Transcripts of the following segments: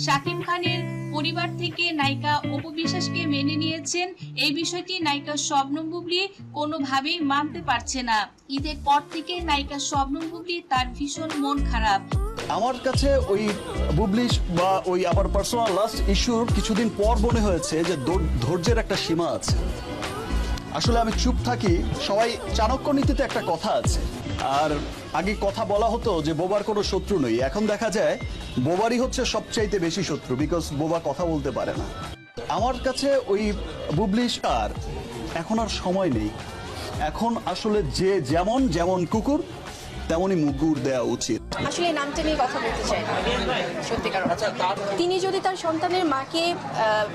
শাকিব খানের পরিবার থেকে নায়িকা অপু বিশ্বাসকে মেনে নিয়েছেন। এই বিষয়টি নায়িকা শবনম বুবলি কোনোভাবেই মানতে পারছে না। ঈদের পর থেকে নায়িকা শবনম বুবলি তার ভীষণ মন খারাপ। আমার কাছে ওই বুবলিশ বা ওই আমার পার্সোনাল লাস্ট ইস্যুর কিছুদিন পর মনে হয়েছে যে ধৈর- ধৈর্যের একটা সীমা আছে। আসলে আমি চুপ থাকি, সবাই চাণক্য নীতিতে একটা কথা আছে। আর আগে কথা বলা হতো যে বোবার কোনো শত্রু নেই। এখন দেখা যায় বোবারই হচ্ছে সবচাইতে বেশি শত্রু বিকজ বোবা কথা বলতে পারে না। আমার কাছে ওই বুবলিশ আর এখন আর সময় নেই। এখন আসলে যে যেমন যেমন কুকুর তেমনই মুগুর দেওয়া উচিত। আসলে এই নামটা নিয়ে কথা বলতে চাই না সত্যিকার অর্থে। তিনি যদি তার সন্তানের মাকে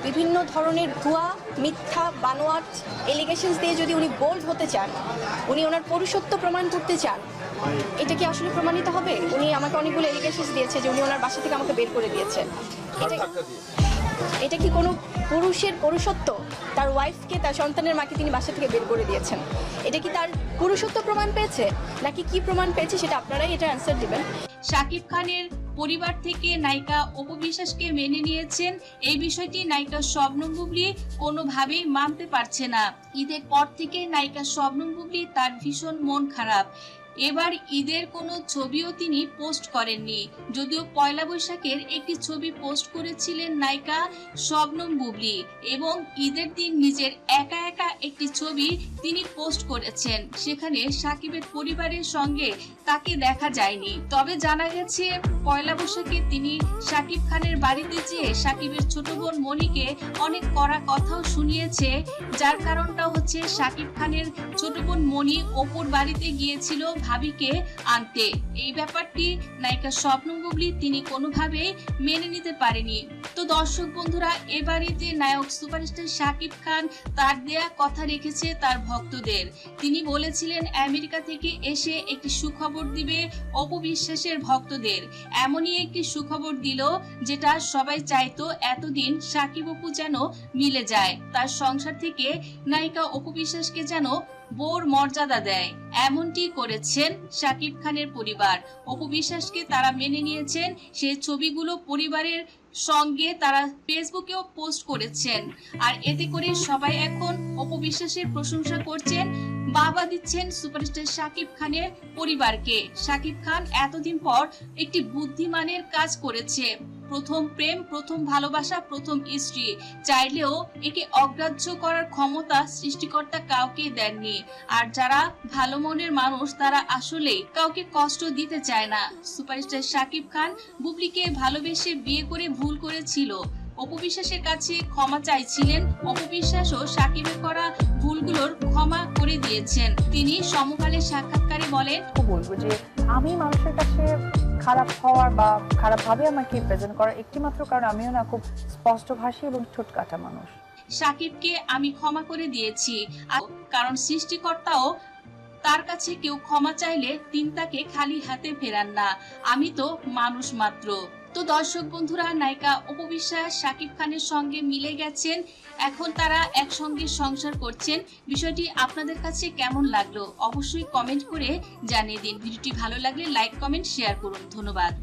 বিভিন্ন ধরনের ভুয়া মিথ্যা বানোয়াট এলিগেশনস দিয়ে যদি উনি বোল্ড হতে চান উনি ওনার পুরুষত্ব প্রমাণ করতে চান এটা কি আসলে প্রমাণিত হবে? উনি আমাকে অনেকগুলো এলিগেশনস দিয়েছে যে উনি ওনার বাসা থেকে আমাকে বের করে দিয়েছেন এটা এটা কি কোনো পুরুষের পুরুষত্ব? তার ওয়াইফকে তার সন্তানের মাকে তিনি বাসা থেকে বের করে দিয়েছেন। এটা কি তার পুরুষত্ব প্রমাণ পেয়েছে? নাকি কি প্রমাণ পেয়েছে সেটা আপনারাই এটা অ্যান্সার দেবেন। শাকিব খানের পরিবার থেকে নায়িকা অপু বিশ্বাসকে মেনে নিয়েছেন। এই বিষয়টি নায়িকা শবনম বুবলি কোনোভাবেই মানতে পারছে না। ঈদের পর থেকে নায়িকা শবনম বুবলি তার ভীষণ মন খারাপ। এবার ঈদের কোনো ছবিও তিনি পোস্ট করেননি। যদিও পয়লা বৈশাখের একটি ছবি পোস্ট করেছিলেন নায়িকা শবনম বুবলি এবং ঈদের দিন নিজের একা একা একটি ছবি তিনি পোস্ট করেছেন। সেখানে সাকিবের পরিবারের সঙ্গে তাকে দেখা যায়নি। তবে জানা গেছে, পয়লা বৈশাখে তিনি সাকিব খানের বাড়িতে যেয়ে সাকিবের ছোট বোন মনিকে অনেক কড়া কথাও শুনিয়েছে, যার কারণটা হচ্ছে সাকিব খানের ছোট বোন মনি অপুর বাড়িতে গিয়েছিল ভাবিকে আনতে, এই ব্যাপারটি নায়িকা স্বপ্ন বুবলি তিনি কোনোভাবেই মেনে নিতে পারেনি। তো দর্শক বন্ধুরা এবারেতে নায়ক সুপারস্টার শাকিব খান তার দেয়া কথা রেখেছে তার ভক্তদের। তিনি বলেছিলেন, আমেরিকা থেকে এসে একটি সুখবর দিবে অপবিশ্বাসের ভক্তদের। এমনই একটি সুখবর দিল যেটা সবাই চাইতো এতদিন সাকিব অপু যেন মিলে যায়। তার সংসার থেকে নায়িকা অপবিশ্বাসকে যেন বোর মর্যাদা দেয়। এমনটি করেছেন শাকিব খানের পরিবার। অপবিশ্বাসকে তারা মেনে নিয়েছেন। সেই ছবিগুলো পরিবারের সঙ্গে তারা ফেসবুকেও পোস্ট করেছেন। আর এতে করে সবাই এখন অপবিশ্বাসের প্রশংসা করছেন। বাবা দিচ্ছেন সুপারস্টার শাকিব খানের পরিবারকে। শাকিব খান এতদিন পর একটি বুদ্ধিমানের কাজ করেছে। প্রথম প্রেম, প্রথম ভালোবাসা, প্রথম স্ত্রী। চাইলেও একে অগ্রাহ্য করার ক্ষমতা সৃষ্টিকর্তা কাউকে দেননি। আর যারা ভালো মনের মানুষ, তারা আসলে কাউকে কষ্ট দিতে চায় না। সুপারস্টার শাকিব খান বুবলিকে ভালোবেসে বিয়ে করে ভুল করেছিল। অপবিশ্বাসের কাছে ক্ষমা চাইছিলেন। অপবিশ্বাসও সাকিবের করা ভুলগুলোর ক্ষমা করে দিয়েছেন। তিনি সমকালের সাক্ষাৎকারে বলেন বলব যে আমি মানুষের কাছে খারাপ হওয়ার বা খারাপভাবে আমাকে প্রেজেন্ট করার একটি মাত্র কারণ আমিও না খুব স্পষ্টভাষী এবং ঠোঁট কাটা মানুষ। সাকিবকে আমি ক্ষমা করে দিয়েছি। কারণ সৃষ্টিকর্তাও তার কাছে কেউ ক্ষমা চাইলে তিনি তাকে খালি হাতে ফেরান না। আমি তো মানুষ মাত্র। তো দর্শক বন্ধুরা, নায়িকা উপবিশ্বাস সাকিব খানের সঙ্গে মিলে গেছেন। এখন তারা একসঙ্গে সংসার করছেন। বিষয়টি আপনাদের কাছে কেমন লাগল? অবশ্যই কমেন্ট করে জানিয়ে দিন। ভিডিওটি ভালো লাগলে লাইক, কমেন্ট, শেয়ার করুন। ধন্যবাদ।